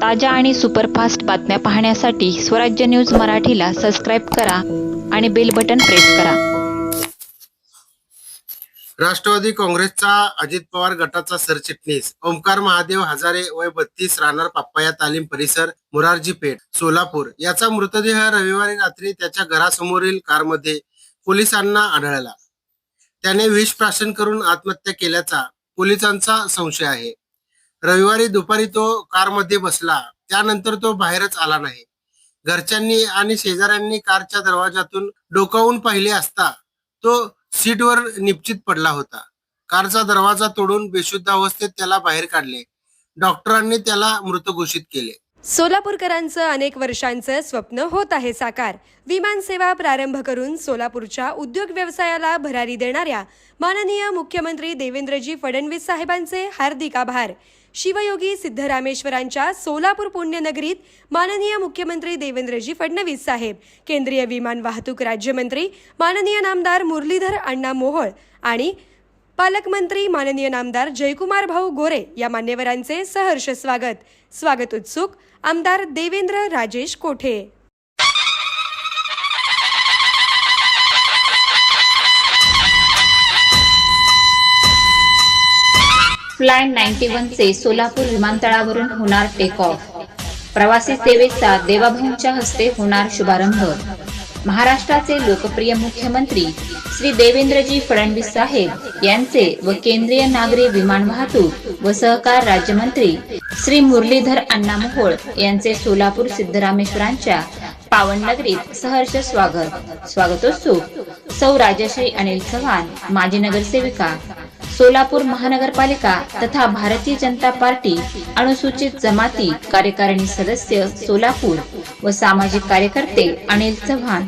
ताज्या आणि सुपरफास्ट बातम्या पाहण्यासाठी स्वराज्य न्यूज मराठीला सबस्क्राईब करा आणि बेल बटन प्रेस करा. राष्ट्रवादी काँग्रेसचा अजित पवार गटाचा सरचिटणीस. ओमकार महादेव हजारे वय बत्तीस राहणार पाप्पाया तालीम परिसर मुरारजी पेठ सोलापूर. याचा मृतदेह रविवारी रात्री त्याच्या घरासमोरील कारमध्ये पोलिसांना आढळला. त्याने विष प्राशन करून आत्महत्या केल्याचा पोलिसांचा संशय आहे. रविवारी दुपारी तो कारमध्ये बसला. त्यानंतर तो बाहेरच आला नाही. घरच्यांनी आणि शेजाऱ्यांनी कारच्या दरवाजातून डोकावून पाहिले असता तो सीटवर निश्चित पडला होता. कारचा दरवाजा तोडून बेशुद्ध अवस्थेत त्याला बाहेर काढले. डॉक्टरांनी त्याला मृत घोषित केले. सोलापूरकरांचं अनेक वर्षांचं स्वप्न होत आहे साकार. विमान सेवा प्रारंभ करून सोलापूरच्या उद्योग व्यवसायाला भरारी देणाऱ्या माननीय मुख्यमंत्री देवेंद्रजी फडणवीस साहेबांचे हार्दिक आभार. शिवयोगी सिद्धरामेश्वरांच्या सोलापूर पुण्यनगरीत माननीय मुख्यमंत्री देवेंद्रजी फडणवीस साहेब केंद्रीय विमान वाहतूक राज्यमंत्री माननीय नामदार मुरलीधर अण्णा मोहोळ आणि पालकमंत्री माननीय नामदार जयकुमार भाऊ गोरे या मान्यवरांचे सहर्ष स्वागत. स्वागत उत्सुक आमदार देवेंद्र राजेश कोठे? फ्लाय नाईन्टी चे सोलापूर विमानतळावरून होणार टेक ऑफ प्रवासी सेवेचा देवाभाऊंच्या हस्ते होणार शुभारंभ. महाराष्ट्राचे लोकप्रिय मुख्यमंत्री श्री देवेंद्रजी फडणवीस साहेब यांचे व केंद्रीय नागरी विमान वाहतूक व सहकार राज्यमंत्री श्री मुरलीधर अण्णा मोहोळ यांचे सोलापूर सिद्धरामेश्वरांच्या पावन नगरीत सहर्ष स्वागत. स्वागतोत्सुक सौ राजश्री अनिल चव्हाण माजी नगरसेविका सोलापूर महानगरपालिका तथा भारतीय जनता पार्टी अनुसूचित जमाती कार्यकारिणी सदस्य सोलापूर व सामाजिक कार्यकर्ते अनिल चव्हाण.